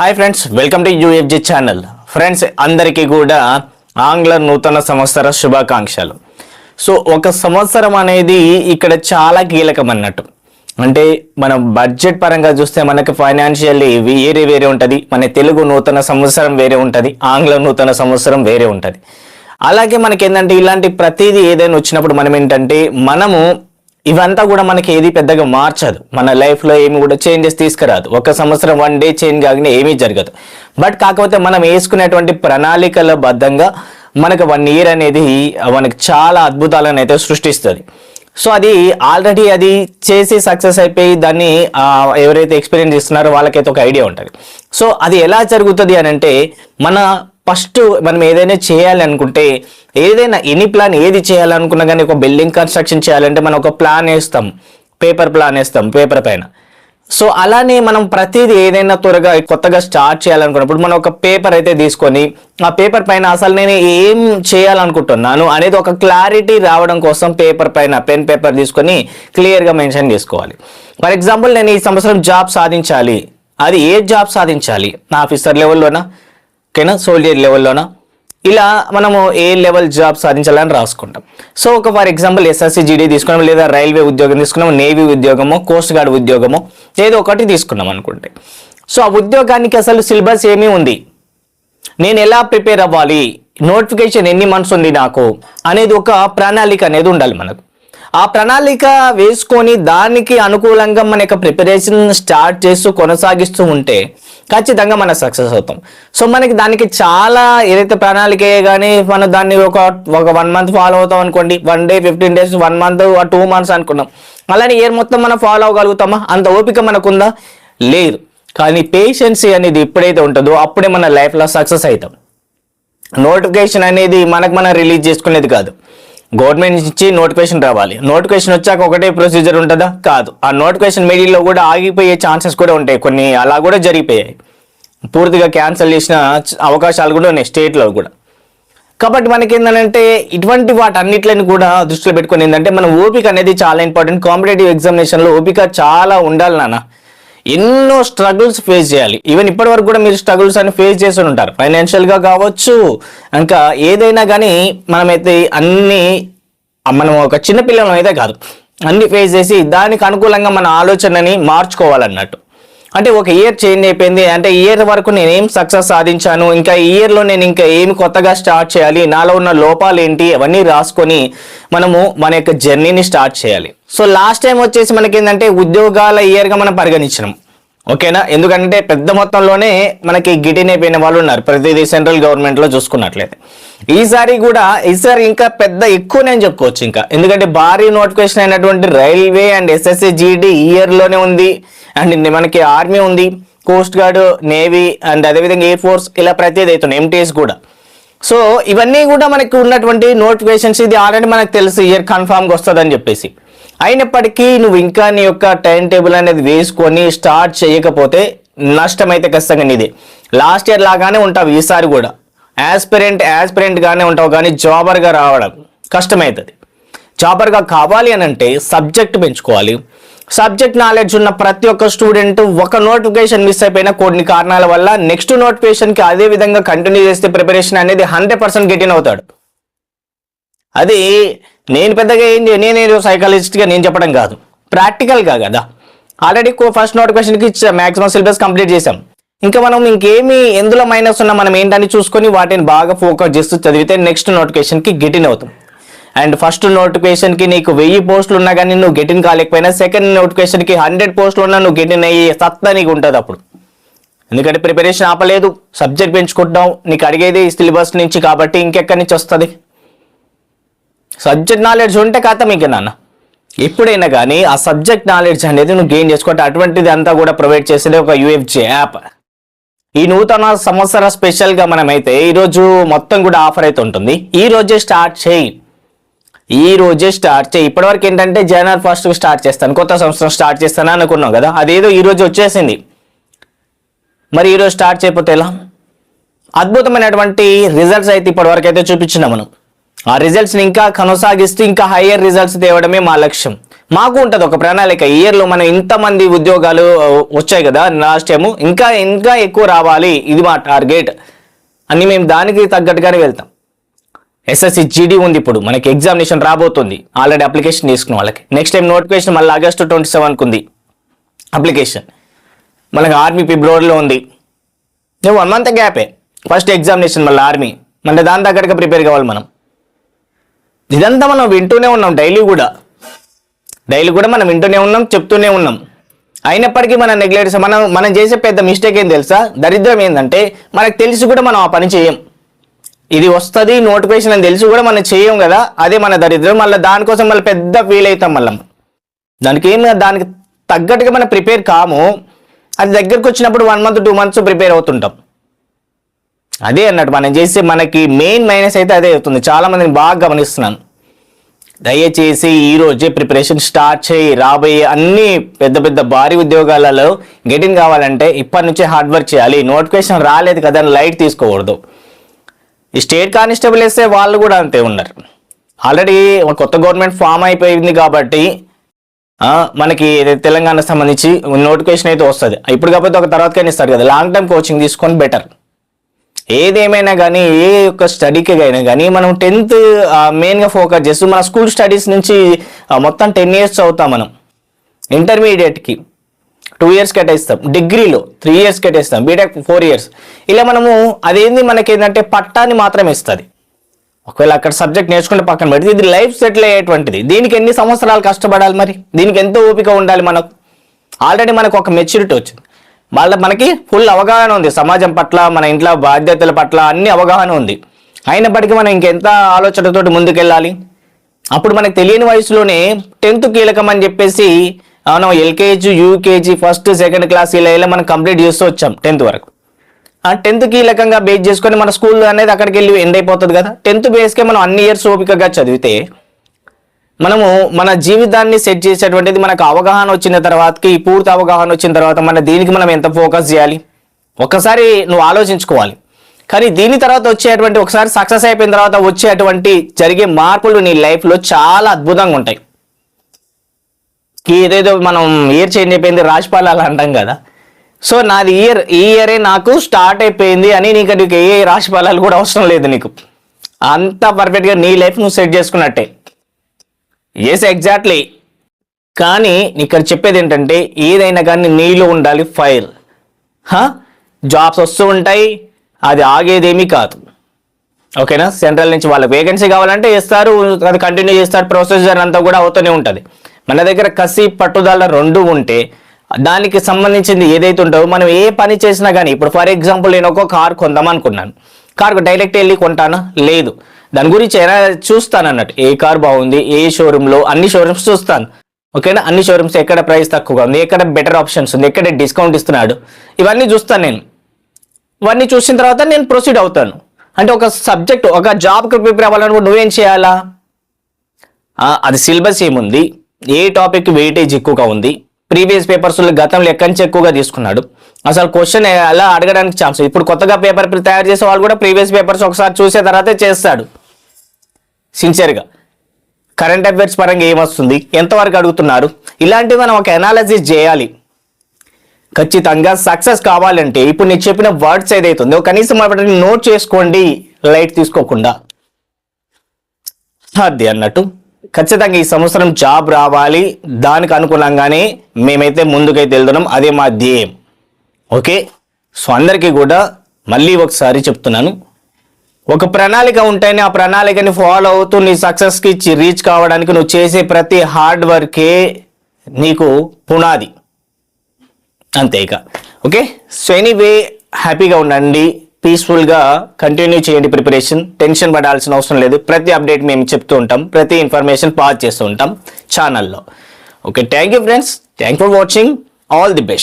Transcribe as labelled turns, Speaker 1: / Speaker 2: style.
Speaker 1: Hi friends welcome to UFG channel friends అందరికీ కూడా ఆంగ్ల నూతన సంవత్సర శుభాకాంక్షలు. సో ఒక సంవత్సరం అనేది ఇక్కడ చాలా కీలకం అన్నట్టు. అంటే మనం బడ్జెట్ పరంగా చూస్తే మనకి ఫైనాన్షియల్లీ వేరే వేరే ఉంటుంది మన తెలుగు నూతన సంవత్సరం వేరే ఉంటుంది ఆంగ్ల నూతన సంవత్సరం వేరే ఉంటుంది. అలాగే మనకి ఏంటంటే ఇలాంటి ప్రతిదీ ఏదైనా వచ్చినప్పుడు మనం ఏంటంటే మనము ఇవంతా కూడా మనకి ఏది పెద్దగా మార్చదు. మన లైఫ్లో ఏమి కూడా చేంజెస్ తీసుకురాదు. ఒక సంవత్సరం వన్ డే చేంజ్ కాగానే ఏమీ జరగదు. బట్ కాకపోతే మనం వేసుకునేటువంటి ప్రణాళికల బద్ధంగా మనకు వన్ ఇయర్ అనేది మనకి చాలా అద్భుతాలను అయితే సృష్టిస్తుంది. సో అది ఆల్రెడీ అది చేసి సక్సెస్ అయిపోయి దాన్ని ఎవరైతే ఎక్స్పీరియన్స్ ఇస్తున్నారో వాళ్ళకైతే ఒక ఐడియా ఉంటుంది. సో అది ఎలా జరుగుతుంది అని అంటే మన ఫస్ట్ మనం ఏదైనా చేయాలి అనుకుంటే ఏదైనా ఎనీ ప్లాన్ ఏది చేయాలనుకున్నా కానీ ఒక బిల్డింగ్ కన్స్ట్రక్షన్ చేయాలంటే మనం ఒక ప్లాన్ వేస్తాం. పేపర్ ప్లాన్ వేస్తాం పేపర్ పైన. సో అలానే మనం ప్రతిదీ ఏదైనా త్వరగా కొత్తగా స్టార్ట్ చేయాలనుకున్నప్పుడు మనం ఒక పేపర్ అయితే తీసుకొని ఆ పేపర్ పైన అసలు నేను ఏం చేయాలనుకుంటున్నాను అనేది ఒక క్లారిటీ రావడం కోసం పేపర్ పైన పెన్ పేపర్ తీసుకొని క్లియర్గా మెన్షన్ చేసుకోవాలి. ఫర్ ఎగ్జాంపుల్ నేను ఈ సంవత్సరం జాబ్ సాధించాలి. అది ఏ జాబ్ సాధించాలి? నా ఆఫీసర్ లెవెల్లోనా ఓకేనా? సోల్జర్ లెవెల్లోన ఇలా మనము ఏ లెవెల్ జాబ్ సాధించాలని రాసుకుంటాం. సో ఒక ఫర్ ఎగ్జాంపుల్ ఎస్ఎస్సి జీడీ తీసుకున్నాం లేదా రైల్వే ఉద్యోగం తీసుకున్నాం నేవీ ఉద్యోగమో కోస్ట్ గార్డ్ ఉద్యోగమో ఏదో ఒకటి తీసుకున్నాం అనుకుంటే. సో ఆ ఉద్యోగానికి అసలు సిలబస్ ఏమీ ఉంది? నేను ఎలా ప్రిపేర్ అవ్వాలి? నోటిఫికేషన్ ఎన్ని మంత్స్ ఉంది నాకు? అనేది ఒక ప్రణాళిక అనేది ఉండాలి మనకు. ఆ ప్రణాళిక వేసుకొని దానికి అనుకూలంగా మన యొక్క ప్రిపరేషన్ స్టార్ట్ చేస్తూ కొనసాగిస్తూ ఉంటే ఖచ్చితంగా మనం సక్సెస్ అవుతాం. సో మనకి దానికి చాలా ఏదైతే ప్రణాళిక కానీ మనం దాన్ని ఒక ఒక వన్ మంత్ ఫాలో అవుతాం అనుకోండి. One day fifteen days one month two months అనుకున్నాం. అలానే ఇయర్ మొత్తం మనం ఫాలో అవ్వగలుగుతామా? అంత ఓపిక మనకుందా? లేదు. కానీ పేషెన్సీ అనేది ఎప్పుడైతే ఉంటుందో అప్పుడే మన లైఫ్లో సక్సెస్ అవుతాం. నోటిఫికేషన్ అనేది మనకు మనం రిలీజ్ చేసుకునేది కాదు. గవర్నమెంట్ నుంచి నోటిఫికేషన్ రావాలి. నోటిఫికేషన్ వచ్చాక ఒకటే ప్రొసీజర్ ఉంటుందా? కాదు. ఆ నోటిఫికేషన్ మీడియాలో కూడా ఆగిపోయే ఛాన్సెస్ కూడా ఉంటాయి. కొన్ని అలా కూడా జరిగిపోయాయి. పూర్తిగా క్యాన్సిల్ చేసిన అవకాశాలు కూడా ఉన్నాయి స్టేట్లో కూడా. కాబట్టి మనకి ఏంటంటే ఇటువంటి వాటన్నిటిని కూడా దృష్టిలో పెట్టుకుని ఏంటంటే మన ఓపిక అనేది చాలా ఇంపార్టెంట్. కాంపిటేటివ్ ఎగ్జామినేషన్లో ఓపిక చాలా ఉండాలి నాన్న. ఎన్నో స్ట్రగుల్స్ ఫేస్ చేయాలి. ఈవెన్ ఇప్పటి వరకు కూడా మీరు స్ట్రగుల్స్ అని ఫేస్ చేసి ఉంటారు. ఫైనాన్షియల్గా కావచ్చు ఇంకా ఏదైనా కానీ మనమైతే అన్ని మనం ఒక చిన్న పిల్లలం అయితే కాదు. అన్ని ఫేస్ చేసి దానికి అనుకూలంగా మన ఆలోచనని మార్చుకోవాలన్నట్టు. అంటే ఒక ఇయర్ చేంజ్ అయిపోయింది. అంటే ఇయర్ వరకు నేను ఏం సక్సెస్ సాధించాను. ఇంకా ఈ ఇయర్లో నేను ఇంకా ఏమి కొత్తగా స్టార్ట్ చేయాలి? నాలో ఉన్న లోపాలు ఏంటి? అవన్నీ రాసుకొని మనము మన యొక్క జర్నీని స్టార్ట్ చేయాలి. సో లాస్ట్ టైం వచ్చేసి మనకి ఏంటంటే ఉద్యోగాల ఇయర్గా మనం పరిగణించినాం. ఓకేనా? ఎందుకంటే పెద్ద మొత్తంలోనే మనకి గిటిన్ అయిపోయిన వాళ్ళు ఉన్నారు. ప్రతిదీ సెంట్రల్ గవర్నమెంట్లో చూసుకున్నట్లయితే. ఈసారి కూడా ఈసారి ఇంకా పెద్ద ఎక్కువ నేను చెప్పుకోవచ్చు ఇంకా. ఎందుకంటే భారీ నోటిఫికేషన్ అయినటువంటి రైల్వే అండ్ ఎస్ఎస్సి జీడీ ఇయర్లోనే ఉంది. అండ్ మనకి ఆర్మీ ఉంది. కోస్ట్ గార్డ్ నేవీ అండ్ అదేవిధంగా ఎయిర్ ఫోర్స్ ఇలా ప్రతిదీ అవుతుంది ఎంటీఎస్ కూడా. సో ఇవన్నీ కూడా మనకి ఉన్నటువంటి నోటిఫికేషన్స్ ఇది ఆల్రెడీ మనకు తెలుసు. ఇయర్ కన్ఫామ్గా వస్తుందని చెప్పేసి. అయినప్పటికీ నువ్వు ఇంకా నీ యొక్క టైం టేబుల్ అనేది వేసుకొని స్టార్ట్ చేయకపోతే నష్టం అయితే ఖచ్చితంగా నీది. లాస్ట్ ఇయర్ లాగానే ఉంటావు ఈసారి కూడా. యాస్పిరెంట్ యాస్పిరెంట్గానే ఉంటావు కానీ జాబర్గా రావడం కష్టమవుతుంది జాబర్గా కావాలి అని అంటే సబ్జెక్ట్ పెంచుకోవాలి. సబ్జెక్ట్ నాలెడ్జ్ ఉన్న ప్రతి ఒక్క స్టూడెంట్ ఒక నోటిఫికేషన్ మిస్ అయిపోయిన కొన్ని కారణాల వల్ల నెక్స్ట్ నోటిఫికేషన్కి అదే విధంగా కంటిన్యూ చేస్తే ప్రిపరేషన్ అనేది హండ్రెడ్ పర్సెంట్ గెటిన్ అవుతాడు. అది నేను పెద్దగా ఏం నేను నేనేదో సైకాలజిస్ట్గా నేను చెప్పడం కాదు. ప్రాక్టికల్గా కదా. ఆల్రెడీ ఫస్ట్ నోటిఫికేషన్కి మ్యాక్సిమం సిలబస్ కంప్లీట్ చేసాం ఇంకా మనం ఇంకేమి ఎందులో మైనస్ ఉన్నా మనం ఏంటని చూసుకొని వాటిని బాగా ఫోకస్ చేస్తూ చదివితే నెక్స్ట్ నోటిఫికేషన్కి గెటిన్ అవుతాం. అండ్ ఫస్ట్ నోటిఫికేషన్కి నీకు వెయ్యి పోస్టులు ఉన్నా కానీ నువ్వు గెటిన్ కాలేకపోయినా సెకండ్ నోటిఫికేషన్కి హండ్రెడ్ పోస్టులు ఉన్నా నువ్వు గెటిన్ అయ్యి సత్తా నీకు ఉంటుంది అప్పుడు. ఎందుకంటే ప్రిపరేషన్ ఆపలేదు సబ్జెక్ట్ పెంచుకుంటావు నీకు అడిగేది సిలబస్ నుంచి కాబట్టి ఇంకెక్కడి నుంచి వస్తుంది? సబ్జెక్ట్ నాలెడ్జ్ ఉంటే కథ మీకు నాన్న. ఎప్పుడైనా కానీ ఆ సబ్జెక్ట్ నాలెడ్జ్ అనేది నువ్వు గెయిన్ చేసుకోవటం అటువంటిది అంతా కూడా ప్రొవైడ్ చేసేది ఒక యూఎఫ్జే యాప్ ఈ నూతన సంవత్సర స్పెషల్గా మనమైతే ఈరోజు మొత్తం కూడా ఆఫర్ అయితే ఉంటుంది. ఈ రోజే స్టార్ట్ చేయి. ఈ రోజే స్టార్ట్ చేయి. ఇప్పటివరకు ఏంటంటే జనవరి ఫస్ట్ స్టార్ట్ చేస్తాను. కొత్త సంవత్సరం స్టార్ట్ చేస్తాను అనుకున్నాం కదా. అదేదో ఈరోజు వచ్చేసింది. మరి ఈరోజు స్టార్ట్ చేయకపోతే ఎలా? అద్భుతమైనటువంటి రిజల్ట్స్ అయితే ఇప్పటివరకు అయితే చూపించినాం మనం. ఆ రిజల్ట్స్ని ఇంకా కొనసాగిస్తూ ఇంకా హయ్యర్ రిజల్ట్స్ తేవడమే మా లక్ష్యం. మాకు ఉంటుంది ఒక ప్రణాళిక. ఇయర్లో మనం ఇంతమంది ఉద్యోగాలు వచ్చాయి కదా లాస్ట్ టైము ఇంకా ఇంకా ఎక్కువ రావాలి. ఇది మా టార్గెట్ అని మేము దానికి తగ్గట్టుగానే వెళ్తాం. ఎస్ఎస్సి జీడీ ఉంది ఇప్పుడు. మనకి ఎగ్జామినేషన్ రాబోతుంది. ఆల్రెడీ అప్లికేషన్ తీసుకున్న వాళ్ళకి. నెక్స్ట్ టైం నోటిఫికేషన్ మళ్ళీ ఆగస్టు ట్వంటీ సెవెన్కి ఉంది. అప్లికేషన్ మనకి ఆర్మీ ఫిబ్రవరిలో ఉంది. వన్ మంత్ గ్యాపే ఫస్ట్ ఎగ్జామినేషన్ మళ్ళీ ఆర్మీ మళ్ళీ దాని తగ్గట్టుగా ప్రిపేర్ కావాలి మనం. ఇదంతా మనం వింటూనే ఉన్నాం డైలీ కూడా. డైలీ కూడా మనం వింటూనే ఉన్నాం చెప్తూనే ఉన్నాం. అయినప్పటికీ మనం నెగ్లెక్ట్ మనం మనం చేసే పెద్ద మిస్టేక్ ఏం తెలుసా? దరిద్రం ఏంటంటే మనకు తెలిసి కూడా మనం ఆ పని చేయం. ఇది వస్తుంది నోటిఫికేషన్ అని తెలిసి కూడా మనం చేయం కదా అదే మన దరిద్రం. మళ్ళీ దానికోసం మళ్ళీ పెద్ద ఫీల్ అవుతాం మళ్ళీ. దానికి ఏం దానికి తగ్గట్టుగా మనం ప్రిపేర్ కాము. అది దగ్గరకు వచ్చినప్పుడు one month two months prepare అవుతుంటాం. అదే అన్నట్టు మనం చేసే మనకి మెయిన్ మైనస్ అయితే అదే అవుతుంది. చాలా మందిని బాగా గమనిస్తున్నాను. దయచేసి ఈ రోజే ప్రిపరేషన్ స్టార్ట్ చేయి. రాబోయే అన్ని పెద్ద పెద్ద భారీ ఉద్యోగాలలో గెటిన్ కావాలంటే ఇప్పటి నుంచే హార్డ్ వర్క్ చేయాలి. నోటిఫికేషన్ రాలేదు కదా అని లైట్ తీసుకోకూడదు. ఈ స్టేట్ కానిస్టేబుల్ వేస్తే వాళ్ళు కూడా అంతే ఉన్నారు. ఆల్రెడీ కొత్త గవర్నమెంట్ ఫామ్ అయిపోయింది కాబట్టి మనకి తెలంగాణ సంబంధించి నోటిఫికేషన్ అయితే వస్తుంది. ఇప్పుడు కాకపోతే ఒక తర్వాతకైనా ఇస్తారు కదా లాంగ్ టర్మ్ కోచింగ్ తీసుకొని బెటర్ ఏదేమైనా కానీ ఏ యొక్క స్టడీకి అయినా కానీ మనం టెన్త్ మెయిన్గా ఫోకస్ చేస్తూ మన స్కూల్ స్టడీస్ నుంచి మొత్తం టెన్ ఇయర్స్ చదువుతాం మనం. ఇంటర్మీడియట్కి టూ ఇయర్స్ కేటాయిస్తాం. డిగ్రీలో త్రీ ఇయర్స్ కేటాయిస్తాం. బీటెక్ ఫోర్ ఇయర్స్ ఇలా మనము అదేంది మనకి ఏంటంటే పట్టాన్ని మాత్రమే ఇస్తుంది. ఒకవేళ అక్కడ సబ్జెక్ట్ నేర్చుకుంటే పక్కన పెడితే ఇది లైఫ్ సెటిల్ అయ్యేటువంటిది. దీనికి ఎన్ని సంవత్సరాలు కష్టపడాలి మరి? దీనికి ఎంతో ఓపిక ఉండాలి మనకు? ఆల్రెడీ మనకు ఒక మెచ్యూరిటీ వచ్చింది. వాళ్ళ మనకి ఫుల్ అవగాహన ఉంది. సమాజం పట్ల మన ఇంట్లో బాధ్యతల పట్ల అన్ని అవగాహన ఉంది. అయినప్పటికీ మనం ఇంకెంత ఆలోచనతోటి ముందుకెళ్ళాలి? అప్పుడు మనకు తెలియని వయసులోనే టెన్త్ కీలకం అని చెప్పేసి మనం LKG UKG first second class ఇలా ఇలా మనం కంప్లీట్ చేస్తూ వచ్చాం టెన్త్ వరకు. ఆ టెన్త్ కీలకంగా బేస్ చేసుకొని మన స్కూల్ అనేది అక్కడికి వెళ్ళి ఎండ్ అయిపోతుంది కదా. టెన్త్ బేస్కే మనం అన్ని ఇయర్స్ ఓపికగా చదివితే మనము మన జీవితాన్ని సెట్ చేసేటువంటిది మనకు అవగాహన వచ్చిన తర్వాతకి ఈ పూర్తి అవగాహన వచ్చిన తర్వాత మన దీనికి మనం ఎంత ఫోకస్ చేయాలి? ఒక్కసారి నువ్వు ఆలోచించుకోవాలి. కానీ దీని తర్వాత వచ్చేటువంటి ఒకసారి సక్సెస్ అయిపోయిన తర్వాత వచ్చేటువంటి జరిగే మార్పులు నీ లైఫ్లో చాలా అద్భుతంగా ఉంటాయి. ఏదేదో మనం ఇయర్ చేంజ్ అయిపోయింది రాజపాల్ అలా అంటాం కదా. సో నాది ఇయర్ ఈ ఇయరే నాకు స్టార్ట్ అయిపోయింది అని నీకు నీకు ఏ రాశి ఫలాలు కూడా అవసరం లేదు నీకు. అంత పర్ఫెక్ట్గా నీ లైఫ్ నువ్వు సెట్ చేసుకున్నట్టే. ఎస్ ఎగ్జాక్ట్లీ కానీ ఇక్కడ చెప్పేది ఏంటంటే ఏదైనా కానీ నీలో ఉండాలి ఫైర్ జాబ్స్ వస్తూ ఉంటాయి అది ఆగేదేమీ కాదు. ఓకేనా సెంట్రల్ నుంచి వాళ్ళకి వేకెన్సీ కావాలంటే ఇస్తారు అది కంటిన్యూ చేస్తారు ప్రొసీజర్ అంతా కూడా అవుతూనే ఉంటుంది. మన దగ్గర కసి పట్టుదల రెండు ఉంటే దానికి సంబంధించింది ఏదైతే ఉంటుందో మనం ఏ పని చేసినా కానీ ఇప్పుడు ఫర్ ఎగ్జాంపుల్ నేను ఒక కార్ కొందాం అనుకున్నాను. కార్కు డైరెక్ట్ వెళ్ళి కొంటానా? లేదు. దాని గురించి అయినా చూస్తాను అన్నట్టు ఏ కార్ బాగుంది ఏ షోరూంలో అన్ని షోరూమ్స్ చూస్తాను. ఓకేనా? అన్ని షోరూమ్స్ ఎక్కడ ప్రైస్ తక్కువగా ఉంది ఎక్కడ బెటర్ ఆప్షన్స్ ఉంది ఎక్కడ డిస్కౌంట్ ఇస్తున్నాడు. ఇవన్నీ చూస్తాను నేను. ఇవన్నీ చూసిన తర్వాత నేను ప్రొసీడ్ అవుతాను. అంటే ఒక సబ్జెక్ట్ ఒక జాబ్కి ప్రిపేర్ అవ్వాలనుకుంటే నువ్వేం చేయాలా? అది సిలబస్ ఏముంది? ఏ టాపిక్ వెయిటేజ్ ఎక్కువగా ఉంది? ప్రీవియస్ పేపర్స్లో గతంలో ఎక్కడి నుంచి ఎక్కువగా తీసుకున్నాడు? అసలు క్వశ్చన్ ఎలా అడగడానికి ఛాన్స్ ఇప్పుడు కొత్తగా పేపర్ తయారు చేసే వాళ్ళు కూడా ప్రీవియస్ పేపర్స్ ఒకసారి చూసే తర్వాతే చేస్తాడు. సిన్సియర్గా కరెంట్ అఫైర్స్ పరంగా ఏమొస్తుంది? ఎంతవరకు అడుగుతున్నారు? ఇలాంటివి మనం ఒక అనాలిసిస్ చేయాలి. ఖచ్చితంగా సక్సెస్ కావాలంటే ఇప్పుడు నేను చెప్పిన వర్డ్స్ ఏదైతుందో కనీసం వాటిని నోట్ చేసుకోండి. లైట్ తీసుకోకుండా. అది అన్నట్టు. ఖచ్చితంగా ఈ సంవత్సరం జాబ్ రావాలి. దానికి అనుగుణంగానే మేమైతే ముందుకైతే వెళ్తున్నాం. అదే మా ధ్యేయం. ఓకే సో అందరికీ కూడా మళ్ళీ ఒకసారి చెప్తున్నాను. ఒక ప్రణాళిక ఉంటేనే ఆ ప్రణాళికని ఫాలో అవుతూ నీ సక్సెస్కి రీచ్ కావడానికి నువ్వు చేసే ప్రతి హార్డ్ వర్కే నీకు పునాది. అంతే ఇక. ఓకే సో ఎనీవే హ్యాపీగా ఉండండి. పీస్ఫుల్గా కంటిన్యూ చేయండి ప్రిపరేషన్ టెన్షన్ పడాల్సిన అవసరం లేదు. ప్రతి అప్డేట్ మేము చెప్తూ ఉంటాం. ప్రతి ఇన్ఫర్మేషన్ పాస్ చేస్తూ ఉంటాం ఛానల్లో okay thank you friends thank for watching all the best